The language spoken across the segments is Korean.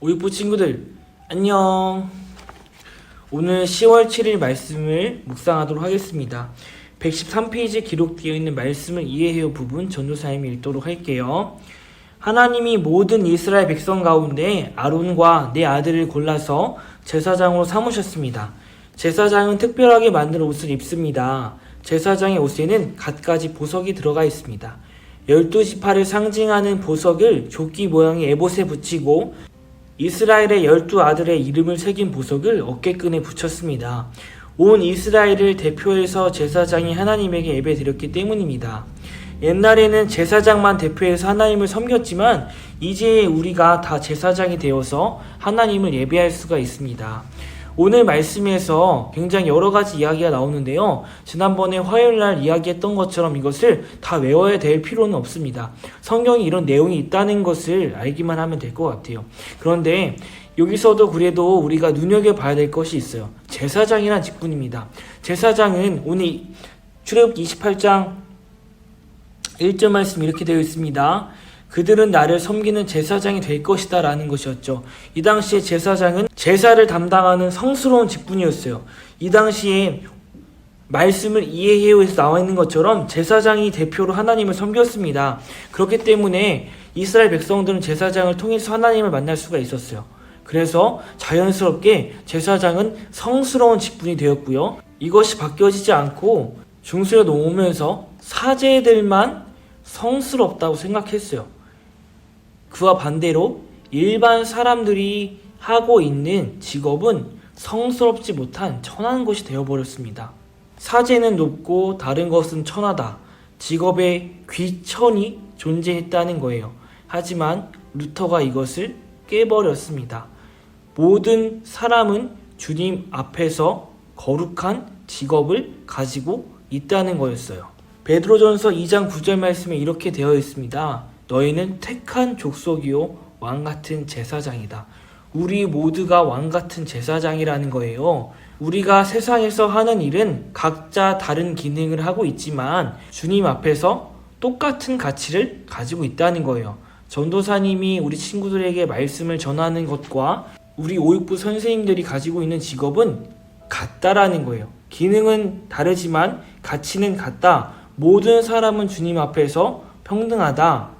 오육부 친구들 안녕. 오늘 10월 7일 말씀을 묵상하도록 하겠습니다. 113페이지에 기록되어 있는 말씀을 이해해요 부분. 전도사님이 읽도록 할게요. 하나님이 모든 이스라엘 백성 가운데 아론과 내 아들을 골라서 제사장으로 삼으셨습니다. 제사장은 특별하게 만든 옷을 입습니다. 제사장의 옷에는 갖가지 보석이 들어가 있습니다. 열두 지파를 상징하는 보석을 조끼 모양의 에봇에 붙이고 이스라엘의 열두 아들의 이름을 새긴 보석을 어깨끈에 붙였습니다. 온 이스라엘을 대표해서 제사장이 하나님에게 예배드렸기 때문입니다. 옛날에는 제사장만 대표해서 하나님을 섬겼지만 이제 우리가 다 제사장이 되어서 하나님을 예배할 수가 있습니다. 오늘 말씀에서 굉장히 여러 가지 이야기가 나오는데요. 지난번에 화요일 날 이야기했던 것처럼 이것을 다 외워야 될 필요는 없습니다. 성경에 이런 내용이 있다는 것을 알기만 하면 될 것 같아요. 그런데 여기서도 그래도 우리가 눈여겨봐야 될 것이 있어요. 제사장이란 직분입니다. 제사장은 오늘 출애굽 28장 1절 말씀 이렇게 되어 있습니다. 그들은 나를 섬기는 제사장이 될 것이다 라는 것이었죠. 이 당시에 제사장은 제사를 담당하는 성스러운 직분이었어요. 이 당시에 말씀을 이해해요에서 나와 있는 것처럼 제사장이 대표로 하나님을 섬겼습니다. 그렇기 때문에 이스라엘 백성들은 제사장을 통해서 하나님을 만날 수가 있었어요. 그래서 자연스럽게 제사장은 성스러운 직분이 되었고요. 이것이 바뀌어지지 않고 중세로 넘으면서 사제들만 성스럽다고 생각했어요. 그와 반대로 일반 사람들이 하고 있는 직업은 성스럽지 못한 천한 것이 되어버렸습니다. 사제는 높고 다른 것은 천하다. 직업에 귀천이 존재했다는 거예요. 하지만 루터가 이것을 깨버렸습니다. 모든 사람은 주님 앞에서 거룩한 직업을 가지고 있다는 거였어요. 베드로전서 2장 9절 말씀에 이렇게 되어 있습니다. 너희는 택한 족속이요 왕 같은 제사장이다. 우리 모두가 왕 같은 제사장이라는 거예요. 우리가 세상에서 하는 일은 각자 다른 기능을 하고 있지만 주님 앞에서 똑같은 가치를 가지고 있다는 거예요. 전도사님이 우리 친구들에게 말씀을 전하는 것과 우리 오육부 선생님들이 가지고 있는 직업은 같다라는 거예요. 기능은 다르지만 가치는 같다. 모든 사람은 주님 앞에서 평등하다.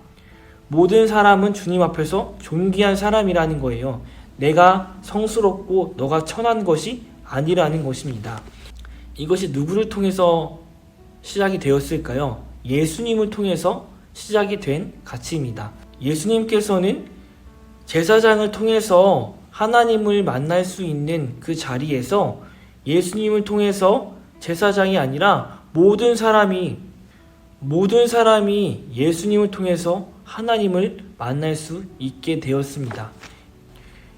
모든 사람은 주님 앞에서 존귀한 사람이라는 거예요. 내가 성스럽고 너가 천한 것이 아니라는 것입니다. 이것이 누구를 통해서 시작이 되었을까요? 예수님을 통해서 시작이 된 가치입니다. 예수님께서는 제사장을 통해서 하나님을 만날 수 있는 그 자리에서 예수님을 통해서 제사장이 아니라 모든 사람이 모든 사람이 예수님을 통해서 하나님을 만날 수 있게 되었습니다.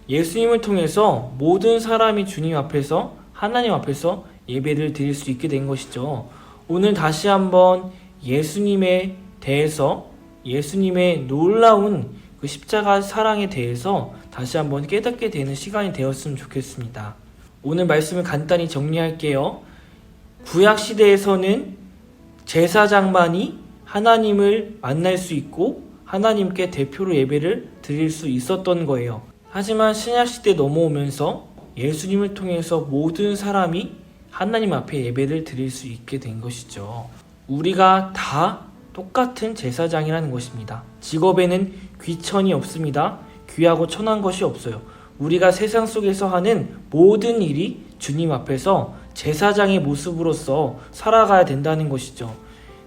예수님을 통해서 모든 사람이 주님 앞에서 하나님 앞에서 예배를 드릴 수 있게 된 것이죠. 오늘 다시 한번 예수님에 대해서 예수님의 놀라운 그 십자가 사랑에 대해서 다시 한번 깨닫게 되는 시간이 되었으면 좋겠습니다. 오늘 말씀을 간단히 정리할게요. 구약 시대에서는 제사장만이 하나님을 만날 수 있고 하나님께 대표로 예배를 드릴 수 있었던 거예요. 하지만 신약 시대 넘어오면서 예수님을 통해서 모든 사람이 하나님 앞에 예배를 드릴 수 있게 된 것이죠. 우리가 다 똑같은 제사장이라는 것입니다. 직업에는 귀천이 없습니다. 귀하고 천한 것이 없어요. 우리가 세상 속에서 하는 모든 일이 주님 앞에서 제사장의 모습으로서 살아가야 된다는 것이죠.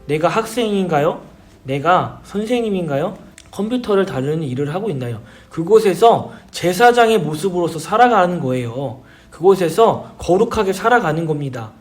내가 학생인가요? 내가 선생님인가요? 컴퓨터를 다루는 일을 하고 있나요? 그곳에서 제사장의 모습으로서 살아가는 거예요. 그곳에서 거룩하게 살아가는 겁니다.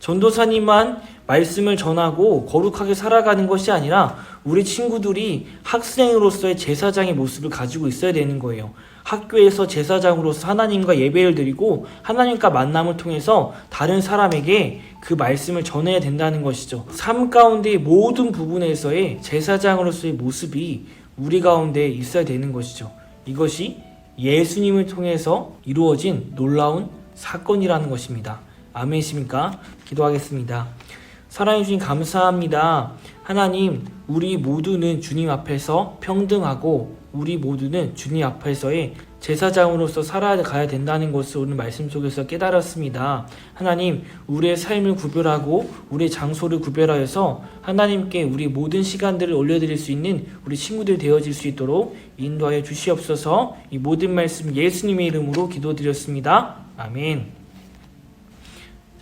전도사님만 말씀을 전하고 거룩하게 살아가는 것이 아니라 우리 친구들이 학생으로서의 제사장의 모습을 가지고 있어야 되는 거예요. 학교에서 제사장으로서 하나님과 예배를 드리고 하나님과 만남을 통해서 다른 사람에게 그 말씀을 전해야 된다는 것이죠. 삶 가운데 모든 부분에서의 제사장으로서의 모습이 우리 가운데 있어야 되는 것이죠. 이것이 예수님을 통해서 이루어진 놀라운 사건이라는 것입니다. 아멘이십니까? 기도하겠습니다. 사랑해 주님 감사합니다. 하나님, 우리 모두는 주님 앞에서 평등하고 우리 모두는 주님 앞에서의 제사장으로서 살아가야 된다는 것을 오늘 말씀 속에서 깨달았습니다. 하나님, 우리의 삶을 구별하고 우리의 장소를 구별하여서 하나님께 우리 모든 시간들을 올려드릴 수 있는 우리 친구들 되어질 수 있도록 인도하여 주시옵소서 이 모든 말씀 예수님의 이름으로 기도드렸습니다. 아멘.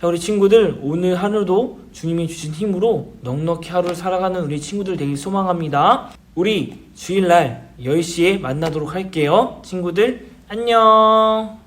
자, 우리 친구들, 오늘 하루도 주님이 주신 힘으로 넉넉히 하루를 살아가는 우리 친구들 되길 소망합니다. 우리 주일날 10시에 만나도록 할게요. 친구들, 안녕!